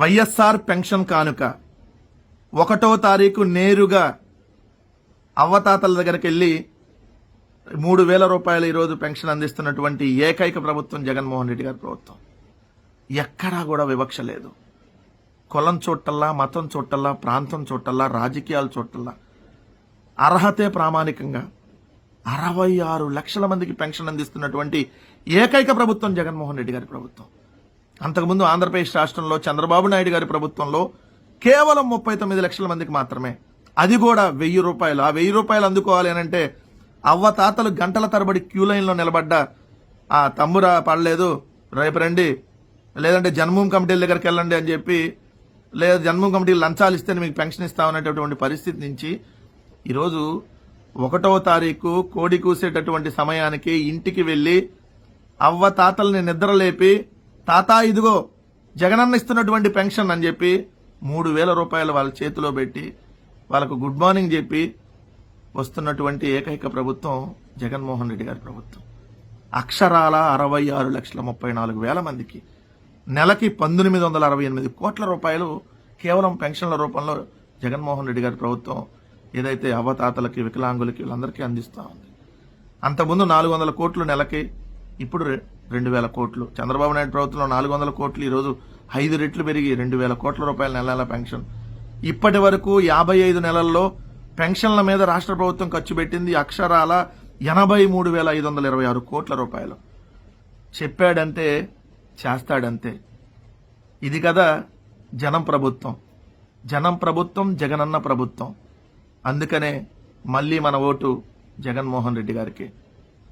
YSR pension కానుక. ఒకటో తారీఖు నేరుగా అవ్వతాతల దగ్గరికి వెళ్ళి మూడు వేల రూపాయలు ఈరోజు పెన్షన్ అందిస్తున్నటువంటి ఏకైక ప్రభుత్వం జగన్మోహన్ రెడ్డి గారి ప్రభుత్వం. ఎక్కడా కూడా వివక్ష లేదు. కులం చోటల్లా మతం చోటల్లా ప్రాంతం చోటల్లా రాజకీయాల చోటల్లా అర్హతే ప్రామాణికంగా అరవై ఆరు లక్షల మందికి పెన్షన్ అందిస్తున్నటువంటి ఏకైక ప్రభుత్వం జగన్మోహన్ రెడ్డి గారి ప్రభుత్వం. అంతకుముందు ఆంధ్రప్రదేశ్ రాష్ట్రంలో చంద్రబాబు నాయుడు గారి ప్రభుత్వంలో కేవలం ముప్పై తొమ్మిది లక్షల మందికి మాత్రమే. అది కూడా వెయ్యి రూపాయలు. ఆ వెయ్యి రూపాయలు అందుకోవాలి అని అంటే అవ్వ తాతలు గంటల తరబడి క్యూ లైన్లో నిలబడ్డ ఆ తమ్మురా పడలేదు రేపు రండి. లేదంటే జన్మభూమి కమిటీల దగ్గరికి వెళ్ళండి అని చెప్పి లేదా జన్మభూమి కమిటీ లంచాలు ఇస్తే మీకు పెన్షన్ ఇస్తామనేటటువంటి పరిస్థితి నుంచి ఈరోజు ఒకటో తారీఖు కోడి కూసేటటువంటి సమయానికి ఇంటికి వెళ్ళి అవ్వ తాతల్ని నిద్రలేపి తాత ఇదిగో జగనన్న ఇస్తున్నటువంటి పెన్షన్ అని చెప్పి మూడు వేల రూపాయలు వాళ్ళ చేతిలో పెట్టి వాళ్ళకు గుడ్ మార్నింగ్ చెప్పి వస్తున్నటువంటి ఏకైక ప్రభుత్వం జగన్మోహన్ రెడ్డి గారి ప్రభుత్వం. అక్షరాల అరవై ఆరు లక్షల ముప్పై నాలుగు వేల మందికి. నెలకి పంతొమ్మిది వందల అరవై ఎనిమిది కోట్ల రూపాయలు కేవలం పెన్షన్ల రూపంలో జగన్మోహన్ రెడ్డి గారి ప్రభుత్వం ఏదైతే అవతాతలకి వికలాంగులకి వీళ్ళందరికీ అందిస్తూ ఉంది. అంతకుముందు నాలుగు వందల కోట్లు నెలకి ఇప్పుడు రెండు వేల కోట్లు. చంద్రబాబు నాయుడు ప్రభుత్వంలో నాలుగు వందల కోట్లు. ఈరోజు ఐదు రెట్లు పెరిగి రెండు వేల కోట్ల రూపాయల నెలల పెన్షన్. ఇప్పటి వరకు యాభై ఐదు నెలల్లో పెన్షన్ల మీద రాష్ట్ర ప్రభుత్వం ఖర్చు పెట్టింది అక్షరాల ఎనభై మూడు వేల ఐదు వందల ఇరవై ఆరు కోట్ల రూపాయలు. చెప్పాడంటే చేస్తాడంతే. ఇది కదా జనం ప్రభుత్వం. జనం ప్రభుత్వం జగనన్న ప్రభుత్వం. అందుకనే మళ్ళీ మన ఓటు జగన్మోహన్ రెడ్డి గారికి.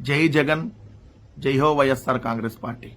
జై జగన్ జై హో వైఎస్ఆర్ కాంగ్రెస్ పార్టీ